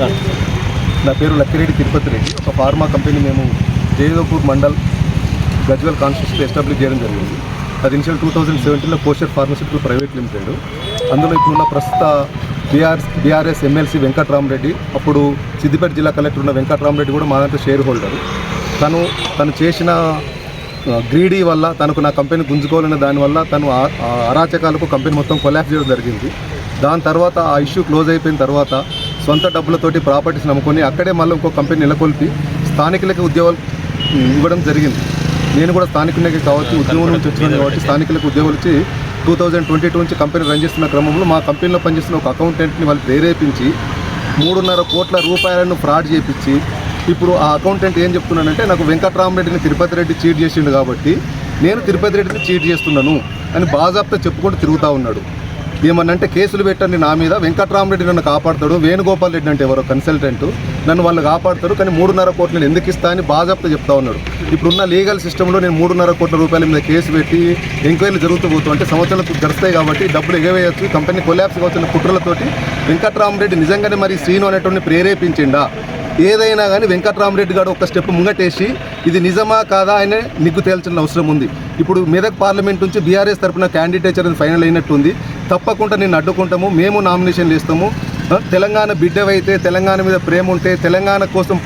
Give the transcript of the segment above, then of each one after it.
నా పేరు లక్కిరెడ్డి తిరుపతి రెడ్డి. ఒక ఫార్మా కంపెనీ మేము జయదపూర్ మండల్ గజ్వల్ కాన్స్టిట్యూషన్ ఎస్టాబ్లిష్ చేయడం జరిగింది. అది ఇనిషియల్ టూ థౌజండ్ సెవెంటీన్లో పోస్టర్ ఫార్మసిటికల్ ప్రైవేట్ లిమిటెడ్. అందులో ఇప్పుడున్న ప్రస్తుత బీఆర్ బీఆర్ఎస్ ఎమ్మెల్సీ వెంకట్రామరెడ్డి అప్పుడు సిద్దిపేట జిల్లా కలెక్టర్ ఉన్న వెంకట్రామరెడ్డి కూడా మా దాంట్లో షేర్ హోల్డర్. తను తను చేసిన గ్రీడీ వల్ల తనకు నా కంపెనీ గుంజుకోవాలనే దానివల్ల తను ఆ- అరాచకాలకు కంపెనీ మొత్తం కొలాప్స్ చేయడం జరిగింది. దాని తర్వాత ఆ ఇష్యూ క్లోజ్ అయిపోయిన తర్వాత సొంత డబ్బులతోటి ప్రాపర్టీస్ నమ్ముకొని అక్కడే మళ్ళీ ఇంకో కంపెనీ నెలకొల్పి స్థానికులకి ఉద్యోగాలు ఇవ్వడం జరిగింది. నేను కూడా స్థానికులకి కావచ్చు ఉద్యోగం నుంచి వచ్చినాను కాబట్టి స్థానికులకు ఉద్యోగాలు ఇచ్చి టూ థౌజండ్ ట్వంటీ టూ నుంచి కంపెనీ రన్ చేస్తున్న క్రమంలో మా కంపెనీలో పనిచేస్తున్న ఒక అకౌంటెంట్ని వాళ్ళు ప్రేరేపించి మూడున్నర కోట్ల రూపాయలను ఫ్రాడ్ చేపించి ఇప్పుడు ఆ అకౌంటెంట్ ఏం చెప్తున్నానంటే నాకు వెంకట్రామరెడ్డిని తిరుపతి రెడ్డి చీట్ చేసిండు కాబట్టి నేను తిరుపతి రెడ్డిని చీట్ చేస్తున్నాను అని బాజాప్తా చెప్పుకుంటూ తిరుగుతూ ఉన్నాడు. ఏమన్నంటే కేసులు పెట్టండి నా మీద. వెంకట్రామరెడ్డి నన్ను కాపాడతాడు. వేణుగోపాల్ రెడ్డి అంటే ఎవరో కన్సల్టెంట్ నన్ను వాళ్ళు కాపాడతారు. కానీ మూడున్నర కోట్లు నేను ఎందుకు ఇస్తా అని బాజాప్త చెప్తా ఉన్నాడు. ఇప్పుడున్న లీగల్ సిస్టంలో నేను మూడున్నర కోట్ల రూపాయల మీద కేసు పెట్టి ఎంక్వైరీలు జరుగుతూ పోతూ అంటే సంవత్సరాలకు గడుస్తాయి కాబట్టి డబ్బులు ఎగవేయచ్చు. కంపెనీ కొలాప్స్ వచ్చిన కుట్రలతోటి వెంకట్రామరెడ్డి నిజంగానే మరి శ్రీను అనేటువంటి ప్రేరేపించిండా? ఏదైనా కానీ వెంకట్రామరెడ్డి గారు ఒక స్టెప్ ముంగటేసి ఇది నిజమా కాదా ఆయన నిగ్గు తేల్చిన అవసరం ఉంది. ఇప్పుడు మెదక్ పార్లమెంట్ నుంచి బీఆర్ఎస్ తరఫున క్యాండిడేచర్ అని ఫైనల్ అయినట్టుంది. తప్పకుండా నేను అడ్డుకుంటాము మేము నామినేషన్లు ఇస్తాము తెలంగాణ బిడ్డవైతే తెలంగాణ మీద ప్రేమ ఉంటే తెలంగాణ కోసం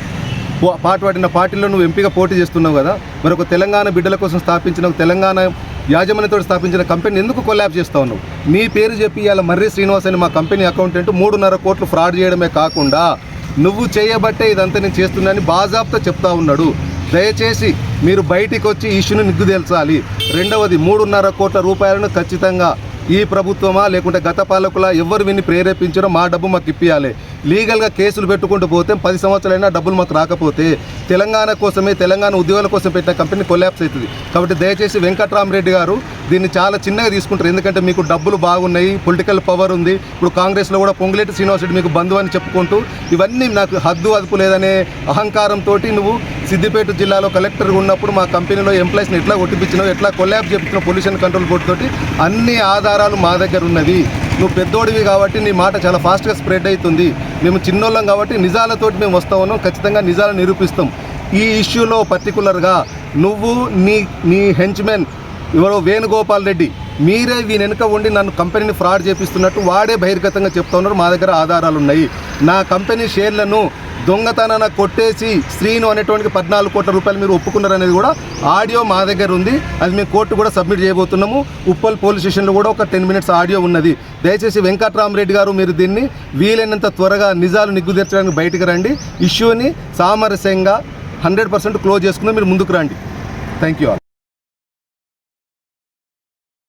పో- పాటుపడిన పార్టీలో నువ్వు ఎంపీగా పోటీ చేస్తున్నావు కదా మరి ఒక తెలంగాణ బిడ్డల కోసం స్థాపించిన తెలంగాణ యాజమాన్యతో స్థాపించిన కంపెనీ ఎందుకు కొలాబ్ చేస్తా ఉన్నావు నీ పేరు చెప్పి ఇవాళ మర్రి శ్రీనివాస్ అని మా కంపెనీ అకౌంటెంట్ మూడున్నర కోట్లు ఫ్రాడ్ చేయడమే కాకుండా నువ్వు చేయబట్టే ఇదంతా నేను చేస్తున్నానని బాజాబ్తో చెప్తా ఉన్నాడు. దయచేసి మీరు బయటికి వచ్చి ఇష్యూను ఇష్యూని నిగ్గు రెండవది మూడున్నర కోట్ల రూపాయలను ఖచ్చితంగా ఈ ప్రభుత్వమా లేకుంటే గత పాలకుల ఎవరు విని ప్రేరేపించడం మా డబ్బు మాకు ఇప్పియాలి. లీగల్గా కేసులు పెట్టుకుంటూ పోతే పది సంవత్సరాలైనా డబ్బులు మాకు రాకపోతే తెలంగాణ కోసమే తెలంగాణ ఉద్యోగాల కోసం పెట్టిన కంపెనీ కొలాప్స్ అవుతుంది. కాబట్టి దయచేసి వెంకట్రామరెడ్డి గారు దీన్ని చాలా చిన్నగా తీసుకుంటారు. ఎందుకంటే మీకు డబ్బులు బాగున్నాయి పొలిటికల్ పవర్ ఉంది. ఇప్పుడు కాంగ్రెస్లో కూడా పొంగులేటి శ్రీనివాసరెడ్డి మీకు బంధువు అని చెప్పుకుంటూ ఇవన్నీ నాకు హద్దు అదుపు లేదనే అహంకారంతో నువ్వు సిద్దిపేట జిల్లాలో కలెక్టర్ ఉన్నప్పుడు మా కంపెనీలో ఎంప్లాయీస్ని ఎట్లా కొట్టిపించినావు ఎట్లా కొలాబ్ చేపించినావు పొల్యూషన్ కంట్రోల్ బోర్డు తోటి అన్ని ఆధారాలు మా దగ్గర ఉన్నవి. నువ్వు పెద్దోడివి కాబట్టి నీ మాట చాలా ఫాస్ట్గా స్ప్రెడ్ అవుతుంది. మేము చిన్నోళ్ళం కాబట్టి నిజాలతోటి మేము వస్తా ఉన్నాం. ఖచ్చితంగా నిజాలు నిరూపిస్తాం. ఈ ఇష్యూలో పర్టికులర్గా నువ్వు నీ నీ హెంచ్మెన్ ఎవరో వేణుగోపాల్ రెడ్డి మీరే వీని వెనుక ఉండి నన్ను కంపెనీని ఫ్రాడ్ చేపిస్తున్నట్టు వాడే బహిర్గతంగా చెప్తా ఉన్నారు. మా దగ్గర ఆధారాలు ఉన్నాయి నా కంపెనీ షేర్లను దొంగతనాన కొట్టేసి శ్రీను అనేటువంటి పద్నాలుగు కోట్ల రూపాయలు మీరు ఒప్పుకున్నారు అనేది కూడా ఆడియో మా దగ్గర ఉంది. అది మేము కోర్టు కూడా సబ్మిట్ చేయబోతున్నాము. ఉప్పల్ పోలీస్ స్టేషన్లో కూడా ఒక టెన్ మినిట్స్ ఆడియో ఉన్నది. దయచేసి వెంకట్రామరెడ్డి గారు మీరు దీన్ని వీలైనంత త్వరగా నిజాలు నిగ్గుదీర్చడానికి బయటకు రండి. ఇష్యూని సామరస్యంగా హండ్రెడ్ పర్సెంట్ క్లోజ్ చేసుకుని మీరు ముందుకు రండి. Thank you